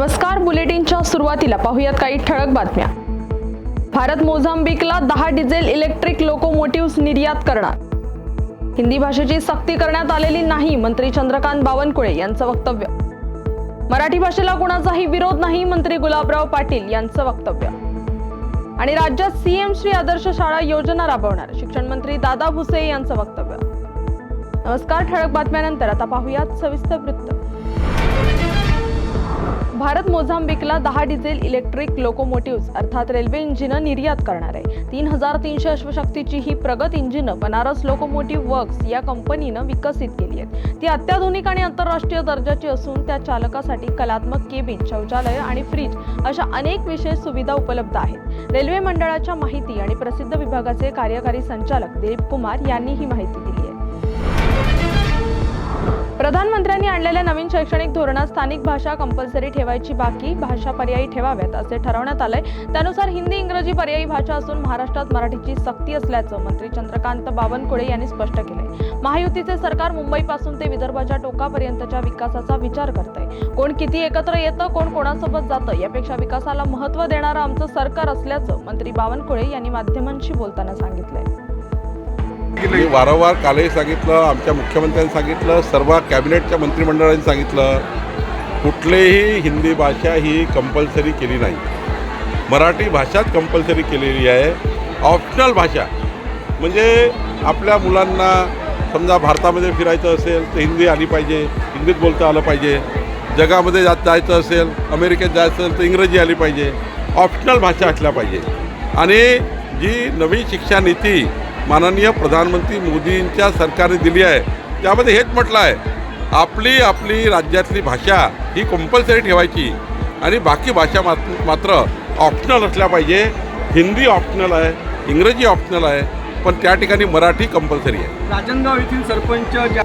नमस्कार बुलेटिनच्या सुरुवातीला पाहूयात काही ठळक बातम्या. भारत मोझांबिकला दहा डिझेल इलेक्ट्रिक लोकोमोटिव्ह निर्यात करणार. हिंदी भाषेची सक्ती करण्यात आलेली नाही मंत्री चंद्रकांत बावनकुळे यांचं वक्तव्य. मराठी भाषेला कोणाचाही विरोध नाही मंत्री गुलाबराव पाटील यांचं वक्तव्य. आणि राज्यात सीएम श्री आदर्श शाळा योजना राबवणार शिक्षण मंत्री दादा भुसे यांचं वक्तव्य. नमस्कार ठळक बातम्यानंतर आता पाहूयात सविस्तर वृत्त. भारत मोझांबिकला दहा डिझेल इलेक्ट्रिक लोकोमोटिव्ह अर्थात रेल्वे इंजिनं निर्यात करणार आहे. तीन हजार तीनशे अश्वशक्तीची ही प्रगत इंजिनं बनारस लोकोमोटिव्ह वर्क्स या कंपनीनं विकसित केली आहेत. ती अत्याधुनिक आणि आंतरराष्ट्रीय दर्जाची असून त्या चालकासाठी कलात्मक केबिन शौचालय आणि फ्रीज अशा अनेक विशेष सुविधा उपलब्ध आहेत. रेल्वे मंडळाच्या माहिती आणि प्रसिद्ध विभागाचे कार्यकारी संचालक दिलीप कुमार यांनी ही माहिती दिली आहे. प्रधानमंत्र्यांनी आणलेल्या नवीन शैक्षणिक धोरणात स्थानिक भाषा कंपल्सरी ठेवायची बाकी भाषा पर्यायी ठेवाव्यात असे ठरवण्यात आलंय. त्यानुसार हिंदी इंग्रजी पर्यायी भाषा असून महाराष्ट्रात मराठीची सक्ती असल्याचं मंत्री चंद्रकांत बावनकुळे यांनी स्पष्ट केलंय. महायुतीचे सरकार मुंबईपासून ते विदर्भाच्या टोकापर्यंतच्या विकासाचा विचार करतंय. कोण किती एकत्र येतं कोण कोणासोबत जातं यापेक्षा विकासाला महत्त्व देणारं आमचं सरकार असल्याचं मंत्री बावनकुळे यांनी माध्यमांशी बोलताना सांगितलंय. मी वारंवार कालही सांगितलं आमच्या मुख्यमंत्र्यांनी सांगितलं सर्व कॅबिनेटच्या मंत्रिमंडळाने सांगितलं कुठलीही हिंदी भाषा ही कंपल्सरी केली नाही. मराठी भाषाच कंपल्सरी केलेली आहे. ऑप्शनल भाषा. म्हणजे आपल्या मुलांना समजा भारतामध्ये फिरायचं असेल तर हिंदी आली पाहिजे हिंदीत बोलता आलं पाहिजे. जगामध्ये जात जायचं असेल अमेरिकेत जायचं असेल तर इंग्रजी आली पाहिजे. ऑप्शनल भाषा असल्या पाहिजे. आणि जी नवी शिक्षा नीती माननीय प्रधानमंत्री मोदींच्या सरकारने दिली आहे. त्यामध्ये हेच म्हटलं आहे आपली आपली राज्यातली भाषा ही कंपल्सरी ठेवायची आणि बाकी भाषा मात मात्र ऑप्शनल असल्या पाहिजे. हिंदी ऑप्शनल आहे इंग्रजी ऑप्शनल आहे पण त्या ठिकाणी मराठी कंपल्सरी आहे. राजनगाव येथील सरपंच ज्या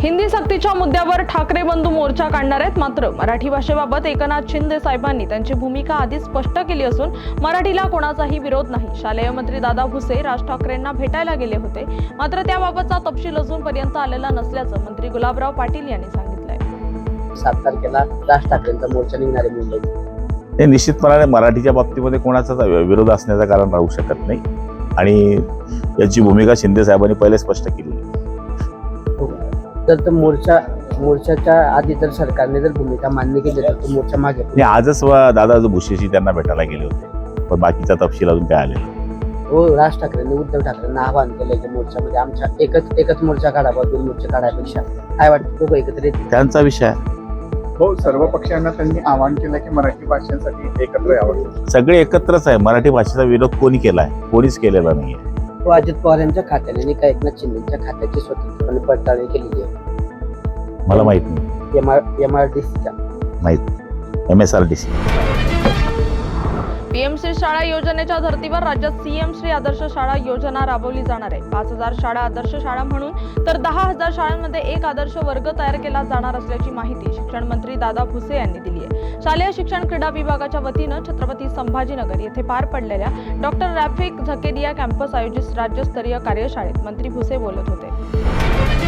हिंदी सक्तीच्या मुद्द्यावर ठाकरे बंधू मोर्चा काढणार आहेत. मात्र मराठी भाषेबाबत एकनाथ शिंदे साहेबांनी त्यांची भूमिका आधीच स्पष्ट केली असून मराठीला कोणाचाही विरोध नाही. शालेय मंत्री दादा भुसे राज ठाकरेंना भेटायला गेले होते. मात्र त्याबाबतचा तपशील अजूनपर्यंत आलेला नसल्याचं मंत्री गुलाबराव पाटील यांनी सांगितलंय. सात तारखेला राज ठाकरेंचा मोर्चा निघणार आहे मुंबईत. हे निश्चितपणाने मराठीच्या बाबतीमध्ये कोणाचाच विरोध असण्याचं कारण राहू शकत नाही. आणि याची भूमिका शिंदे साहेबांनी पहिले स्पष्ट केली. तर तो मोर्चा मोर्चाच्या आधी जर सरकारने जर भूमिका मान्य केली तर तो मोर्चा मागे आणि आजच व- दादा जो भुसेशी त्यांना भेटायला गेले होते. पण बाकीचा तपशील अजून काय आलेला? नाही. हो राज ठाकरेंनी उद्धव ठाकरेंना आवाहन केलंय की मोर्चामध्ये. आमच्या एकच एकच मोर्चा काढावा दोन मोर्चा काढायपेक्षा. काय वाटतं दोघं एकत्र येतील? त्यांचा विषय. आहे. हो सर्व पक्षांना त्यांनी आवाहन केलं की मराठी भाषेसाठी एकत्र यावं. सगळे एकत्रच आहे. मराठी भाषेचा विरोध कोणी केलाय? कोणीच केलेला नाहीये. तो अजित पवार यांच्या खात्याने आणि काय एकनाथ शिंदेच्या खात्याची स्वतंत्रपणे पडताळणी केलेली आहे. मला माहीत नाही. M R M R D सीच्या. माहीत M S R T C. PMC शाळा योजनेच्या धर्तीवर राज्यात सीएम श्री आदर्श शाळा योजना राबवली जाणार आहे. पाच हजार शाळा आदर्श शाळा म्हणून तर दहा हजार शाळांमध्ये एक आदर्श वर्ग तयार केला जाणार असल्याची माहिती शिक्षण मंत्री दादा भुसे यांनी दिली आहे. शालेय शिक्षण क्रीडा विभागाच्या वतीनं छत्रपती संभाजीनगर येथे पार पडलेल्या डॉक्टर रॅफिक झकेरिया कॅम्पस आयोजित राज्यस्तरीय कार्यशाळेत मंत्री भुसे बोलत होते.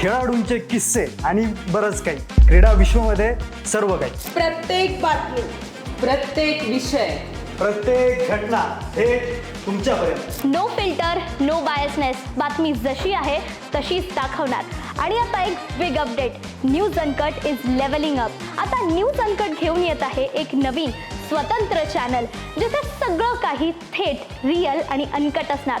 खेळाडूंचे किस्से आणि बरंच काही. क्रीडा विश्वमध्ये सर्व काही. प्रत्येक बातमी प्रत्येक विषय. प्रत्येक घटना थेट तुमच्यापर्यंत. नो फिल्टर नो बायसनेस बातमी जशी आहे तशीच दाखवणार. आणि आता एक big update news uncut is levelling up आता न्यूज अनकट घेऊन येत आहे एक नवीन स्वतंत्र चॅनल जिथे सगळं काही थेट रिअल आणि अनकट असणार.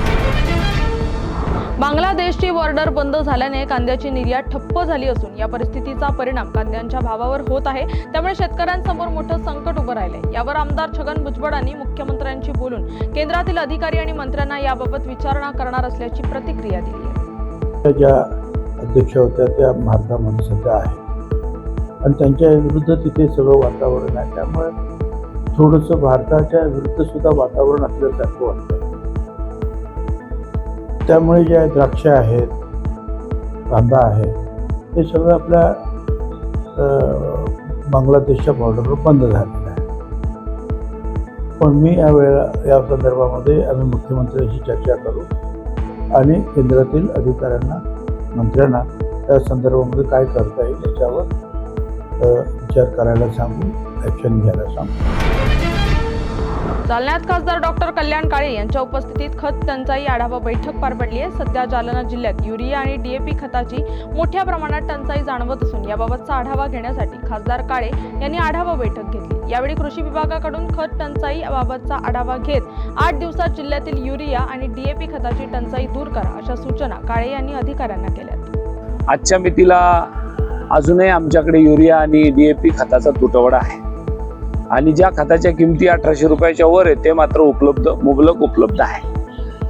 बांगलादेशची बॉर्डर बंद झाल्याने कांद्याची निर्यात ठप्प झाली असून या परिस्थितीचा परिणाम कांद्यांच्या भावावर होत आहे. त्यामुळे शेतकऱ्यांसमोर मोठं संकट उभं राहिलंय. यावर आमदार छगन भुजबळांनी मुख्यमंत्र्यांशी बोलून केंद्रातील अधिकारी आणि मंत्र्यांना याबाबत विचारणा करणार असल्याची प्रतिक्रिया दिली आहे. ज्या अध्यक्ष होत्या त्या भारतामध्ये सध्या आहेत. आणि त्यांच्या विरुद्ध तिथे सगळं वातावरण आहे. त्यामुळे थोडंसं भारताच्या विरुद्ध सुद्धा वातावरण असल्यासारखं वाटतं त्यामुळे ज्या द्राक्ष आहेत कांदा आहे हे सगळं आपल्या बांगलादेशच्या बॉर्डरवर बंद झालेलं आहे. पण मी यावेळेला या संदर्भामध्ये आम्ही मुख्यमंत्र्यांशी चर्चा करू आणि केंद्रातील अधिकाऱ्यांना मंत्र्यांना त्या संदर्भामध्ये काय करता येईल याच्यावर विचार करायला सांगू ॲक्शन घ्यायला सांगू. जालन्यात खासदार डॉक्टर कल्याण काळे यांच्या उपस्थितीत खत टंचाई आढावा बैठक पार पडली आहे. सध्या जालना जिल्ह्यात युरिया आणि डीएपी खताची मोठ्या प्रमाणात टंचाई जाणवत असून याबाबतचा आढावा घेण्यासाठी खासदार काळे यांनी आढावा बैठक घेतली. यावेळी कृषी विभागाकडून खत टंचाई बाबतचा आढावा घेत आठ दिवसात जिल्ह्यातील युरिया आणि डीएपी खताची टंचाई दूर करा अशा सूचना काळे यांनी अधिकाऱ्यांना केल्या. आजच्या मितीला अजूनही आमच्याकडे युरिया आणि डी ए पी खताचा तुटवडा आहे. आणि ज्या खताच्या किमती अठराशे रुपयाच्या वर आहे ते मात्र उपलब्ध मुबलक उपलब्ध आहे.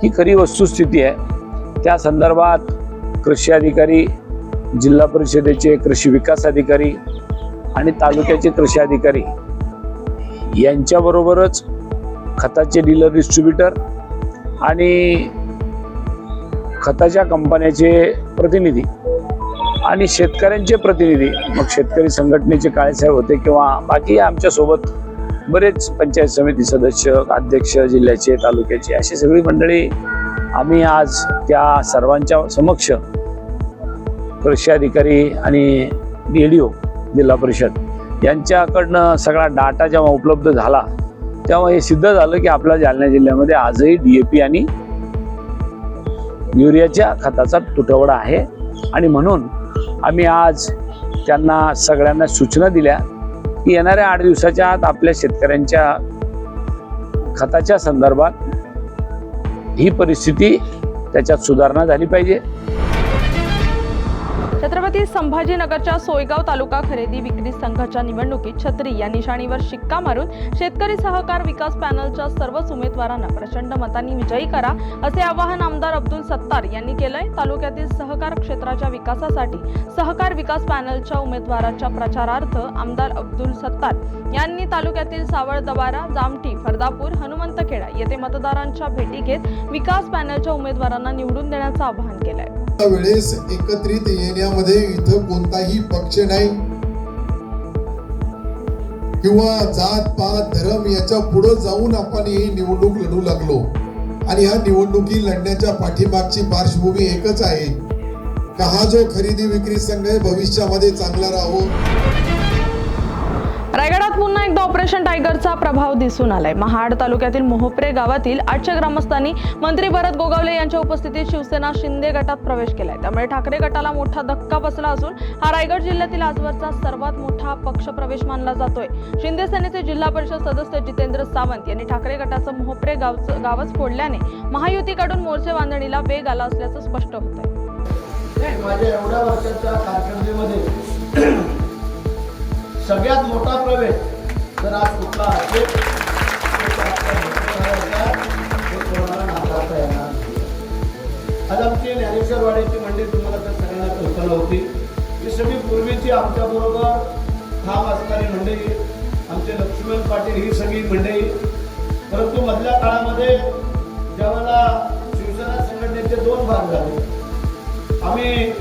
ही खरी वस्तुस्थिती आहे. त्या संदर्भात कृषी अधिकारी जिल्हा परिषदेचे कृषी विकास अधिकारी आणि तालुक्याचे कृषी अधिकारी यांच्याबरोबरच खताचे डीलर डिस्ट्रीब्युटर आणि खताच्या कंपन्याचे प्रतिनिधी आणि शेतकऱ्यांचे प्रतिनिधी मग शेतकरी संघटनेचे काळेसाहेब होते किंवा बाकी आमच्यासोबत बरेच पंचायत समिती सदस्य अध्यक्ष जिल्ह्याचे तालुक्याचे अशी सगळी मंडळी आम्ही आज त्या सर्वांच्या समक्ष कृषी अधिकारी आणि डी डी ओ जिल्हा परिषद यांच्याकडनं सगळा डाटा जेव्हा उपलब्ध झाला तेव्हा हे सिद्ध झालं की आपल्या जालना जिल्ह्यामध्ये आजही डी ए पी आणि युरियाच्या खताचा तुटवडा आहे. आणि म्हणून आम्ही आज त्यांना सगळ्यांना सूचना दिल्या की येणाऱ्या आठ दिवसाच्या आत आपल्या शेतकऱ्यांच्या खताच्या संदर्भात ही परिस्थिती त्याच्यात सुधारणा झाली पाहिजे. छत्रपती संभाजीनगरच्या सोयगाव तालुका खरेदी विक्री संघाच्या निवडणुकीत छत्री या निशाणीवर शिक्का मारून शेतकरी सहकार विकास पॅनलच्या सर्वच उमेदवारांना प्रचंड मतांनी विजयी करा असे आवाहन आमदार अब्दुल सत्तार यांनी केलंय. तालुक्यातील सहकार क्षेत्राच्या विकासासाठी सहकार विकास पॅनलच्या उमेदवाराच्या प्रचारार्थ आमदार अब्दुल सत्तार यांनी तालुक्यातील सावळदवारा जामठी फरदापूर हनुमंतखेडा येथे मतदारांच्या भेटी घेत विकास पॅनलच्या उमेदवारांना निवडून देण्याचं आवाहन केलंय. वेळेस एकत्रित राज्यामध्ये इथं कोणताही पक्ष नाही. किंवा जात पात धर्म याच्यापुढे जाऊन आपण ही निवडणूक लढू लागलो. आणि ह्या निवडणुकी लढण्याच्या पाठीमागची पार्श्वभूमी एकच आहे. का हा जो खरेदी विक्री संघ आहे भविष्यामध्ये चांगला राहो? रायगडात पुन्हा एकदा ऑपरेशन टायगरचा प्रभाव दिसून आलाय. महाड तालुक्यातील मोहप्रे गावातील आठशे ग्रामस्थांनी मंत्री भरत गोगावले यांच्या उपस्थितीत शिवसेना शिंदे गटात प्रवेश केलाय. त्यामुळे ठाकरे गटाला मोठा धक्का बसला असून हा रायगड जिल्ह्यातील आजवरचा सर्वात मोठा पक्ष प्रवेश मानला जातोय. शिंदे सेनेचे जिल्हा परिषद सदस्य जितेंद्र सावंत यांनी ठाकरे गटाचं मोहप्रे गावचं गावच फोडल्याने महायुतीकडून मोर्चे बांधणीला वेग आला असल्याचं स्पष्ट होत आहे सगळ्यात मोठा प्रवेश जर आज कुठला असेल येणार आज आमची ज्ञानेश्वरवाडीची मंडळी तुम्हाला तर सगळ्यांना कल्पना होती. ही सगळी पूर्वीची आमच्याबरोबर ठाम असणारी मंडळी आमचे लक्ष्मण पाटील ही सगळी मंडळी. परंतु मधल्या काळामध्ये ज्यावेळेला शिवसेना संघटनेचे दोन भाग झाले. आम्ही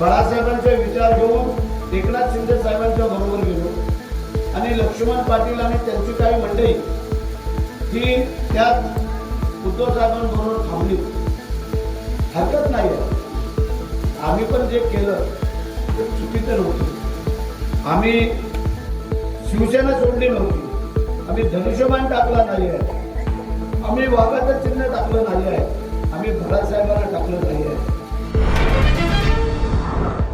बाळासाहेबांचे विचार घेऊन एकनाथ शिंदे साहेबांच्या बरोबर गेलो. आणि लक्ष्मण पाटील आणि त्यांची काही मंडळी ही त्यात उद्धव साहेबांबरोबर थांबली. हरकत नाही आम्ही पण जे केलं ते चुकीचं नव्हतं. आम्ही शिवसेना सोडली नव्हती. आम्ही धनुष्यमान टाकला नाही आहे. आम्ही वाघाचं चिन्ह टाकलं नाही आहे. आम्ही भरतसाहेबांना टाकलं नाही आहे.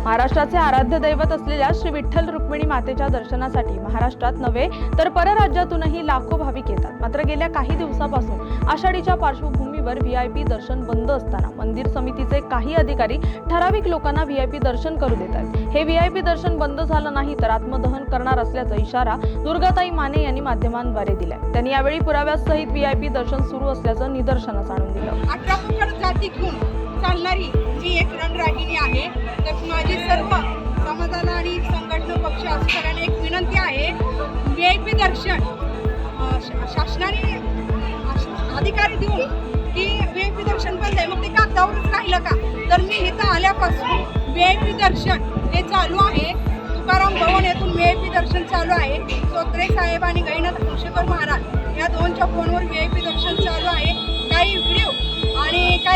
महाराष्ट्राचे आराध्य दैवत असलेल्या श्री विठ्ठल रुक्मिणी मातेच्या दर्शनासाठी महाराष्ट्रात नव्हे तर परराज्यातूनही लाखो भाविक येतात. मात्र गेल्या काही दिवसापासून आषाढीच्या पार्श्वभूमीवर व्ही आय पी दर्शन बंद असताना मंदिर समितीचे काही अधिकारी ठराविक लोकांना व्ही आय पी दर्शन करू देतात हे व्ही आय पी दर्शन बंद झालं नाही तर आत्मदहन करणार असल्याचा इशारा दुर्गाताई माने यांनी माध्यमांद्वारे दिलाय. त्यांनी यावेळी पुराव्यासहित व्ही आय पी दर्शन सुरू असल्याचं निदर्शनास आणून दिलं. चालणारी मी एक रणरागिणी आहे तर माझी सर्व समाजाला आणि संघटना पक्ष असणाऱ्याने एक विनंती आहे. व्ही आय पी दर्शन शा- शासनाने अधिकारी देऊन की व्ही आय पी दर्शन बंद आहे मग ते कागदावरच राहिलं का? तर मी इथं आल्यापासून व्ही आय पी दर्शन हे चालू आहे. तुकाराम भवन येथून व्ही आय पी दर्शन चालू आहे. सोत्रे साहेब आणि गैनाथ कुशेकर महाराज या दोनच्या फोनवर व्ही आय पी दर्शन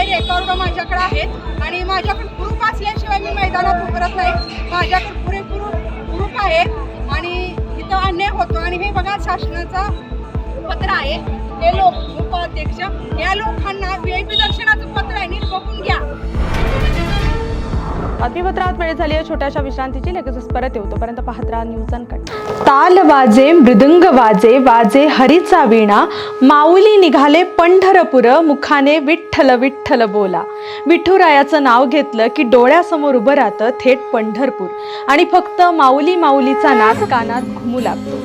काही रेकॉर्ड माझ्याकडे आहेत? आणि माझ्याकडे ग्रुप असल्याशिवाय मी मैदानात उतरत नाही. माझ्याकडे पुरेपूर ग्रुप आहेत. आणि इथं अन्याय होतो. आणि हे बघा शासनाचा पत्र आहे. हे लोक उपाध्यक्ष या लोकांना व्ही आय पी दर्शनाचं पत्र आहे. नीट बघून घ्या. बातमीपत्रात वेळ झाली आहे. छोट्याशा विश्रांतीची. लगेचच परत येऊ. तोपर्यंत पाहत राहा न्यूज अनकट ताल वाजे मृदुंग वाजे वाजे हरीचा वीणा माऊली निघाले पंढरपुर मुखाने विठ्ठल विठ्ठल बोला. विठुरायाचं नाव घेतलं की डोळ्यासमोर उभं राहतं थेट पंढरपूर. आणि फक्त माऊली माऊलीचा नाद कानात घुमू लागतो.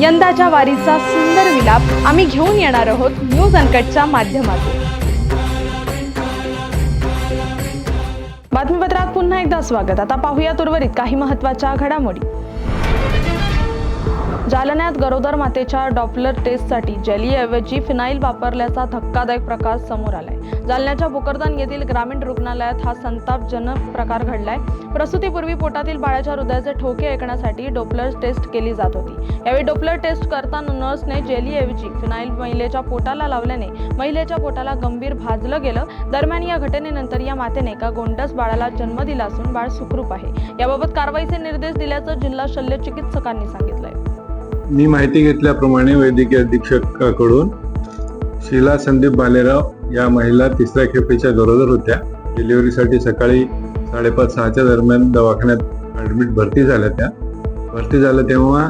यंदाच्या वारीचा सुंदर विलाप आम्ही घेऊन येणार आहोत न्यूज अनकटच्या माध्यमातून. बातमीपत्रात पुन्हा एकदा स्वागत. आता पाहूयात उर्वरित काही महत्त्वाच्या घडामोडी. जालन्यात गरोदर मातेच्या डॉपलर टेस्टसाठी जेलीऐवजी फिनाईल वापरल्याचा धक्कादायक प्रकार समोर आलाय. जालन्याच्या भोकरदान येथील ग्रामीण रुग्णालयात हा संतापजनक प्रकार घडलाय. प्रसूतीपूर्वी पोटातील बाळाच्या हृदयाचे ठोके ऐकण्यासाठी डोपलर टेस्ट केली जात होती. यावेळी डोपलर टेस्ट करताना नर्सने जेलीऐवजी फिनाईल महिलेच्या पोटाला लावल्याने महिलेच्या पोटाला गंभीर भाजलं गेलं. दरम्यान या घटनेनंतर या मातेने एका गोंडस बाळाला जन्म दिला असून बाळ सुखरूप आहे. याबाबत कारवाईचे निर्देश दिल्याचं जिल्हा शल्य चिकित्सकांनी सांगितलंय. मी माहिती घेतल्याप्रमाणे वैद्यकीय अधीक्षकाकडून शीला संदीप बालेराव या महिला तिसऱ्या खेपेच्या गरोदर होत्या. डिलिव्हरीसाठी सकाळी साडेपाच सहाच्या दरम्यान दवाखान्यात ॲडमिट भरती झाल्या त्या. भरती झालं तेव्हा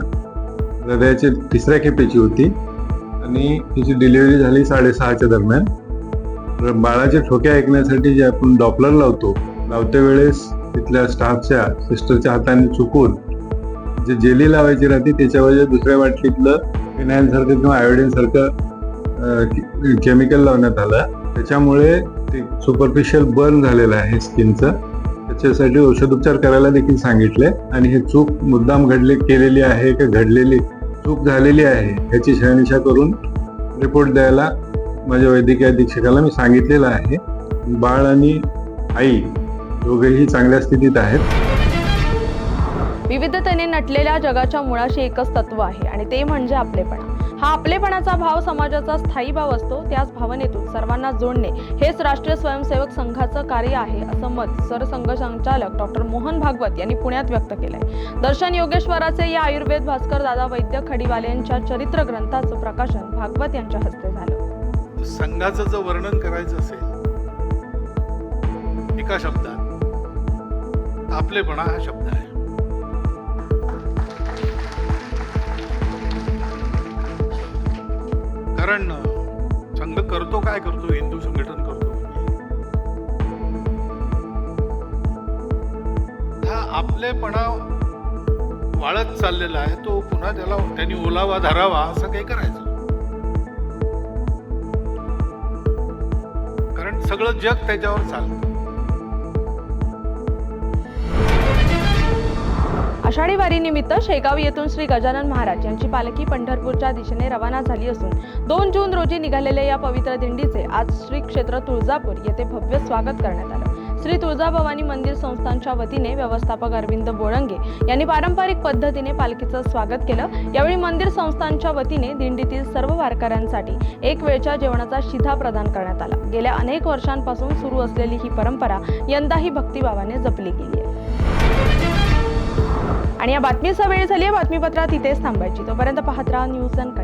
हृदयाची तिसऱ्या खेपेची होती आणि तिची डिलिव्हरी झाली साडेसहाच्या दरम्यान. तर बाळाचे ठोके ऐकण्यासाठी जे आपण डॉपलर लावतो लावते वेळेस तिथल्या स्टाफच्या सिस्टरच्या हाताने चुकून जे जेली लावायची राहते त्याच्यावर दुसऱ्या बाटलीतलं फिनाईल सारखं किंवा आयोडीन सारखं केमिकल लावण्यात आलं. त्याच्यामुळे ते सुपरफिशियल बर्न झालेलं आहे स्किनचं त्याच्यासाठी औषधोपचार करायला देखील सांगितले. आणि हे चूक मुद्दाम घडले केलेली आहे का घडलेली चूक झालेली आहे ह्याची शहानिशा करून रिपोर्ट द्यायला माझ्या वैद्यकीय अधीक्षकाला मी सांगितलेलं आहे. बाळ आणि आई दोघेही चांगल्या स्थितीत आहेत. विविधतेने नटलेल्या जगाच्या मुळाशी एकच तत्व आहे आणि ते म्हणजे आपलेपणा. हा आपलेपणाचा भाव समाजाचा स्थायी भाव असतो त्याच भावनेतून सर्वांना जोडणे हेच राष्ट्रीय स्वयंसेवक संघाचं कार्य आहे असं मत सरसंघ संचालक डॉक्टर मोहन भागवत यांनी पुण्यात व्यक्त केलंय. दर्शन योगेश्वराचे या आयुर्वेद भास्कर दादा वैद्य खडीवाले यांच्या चरित्र ग्रंथाचं प्रकाशन भागवत यांच्या हस्ते झालं. संघाचं जर वर्णन करायचं असेल एका शब्दात आपलेपणा हा शब्द आहे. कारण संघ करतो काय करतो हिंदू संघटन करतो म्हणजे. हा आपलेपणा वाळत चाललेला आहे तो पुन्हा त्याला त्यांनी ओलावा धरावा असं काही करायचं कारण सगळं जग त्याच्यावर चालतं. आषाढी वारीनिमित्त शेगाव येथून श्री गजानन महाराज यांची पालखी पंढरपूरच्या दिशेने रवाना झाली असून दोन जून रोजी निघालेल्या या पवित्र दिंडीचे आज श्री क्षेत्र तुळजापूर येथे भव्य स्वागत करण्यात आलं. श्री तुळजाभवानी मंदिर संस्थांच्या वतीने व्यवस्थापक अरविंद बोळंगे यांनी पारंपरिक पद्धतीने पालखीचं स्वागत केलं. यावेळी मंदिर संस्थांच्या वतीने दिंडीतील सर्व वारकऱ्यांसाठी एक वेळच्या जेवणाचा शिधा प्रदान करण्यात आला. गेल्या अनेक वर्षांपासून सुरू असलेली ही परंपरा यंदाही भक्तिभावाने जपली गेली आहे. आणि या बातमीचा वेळ झाली आहे बातमीपत्रात इथेच थांबायची. तोपर्यंत पाहत राहा न्यूज अँड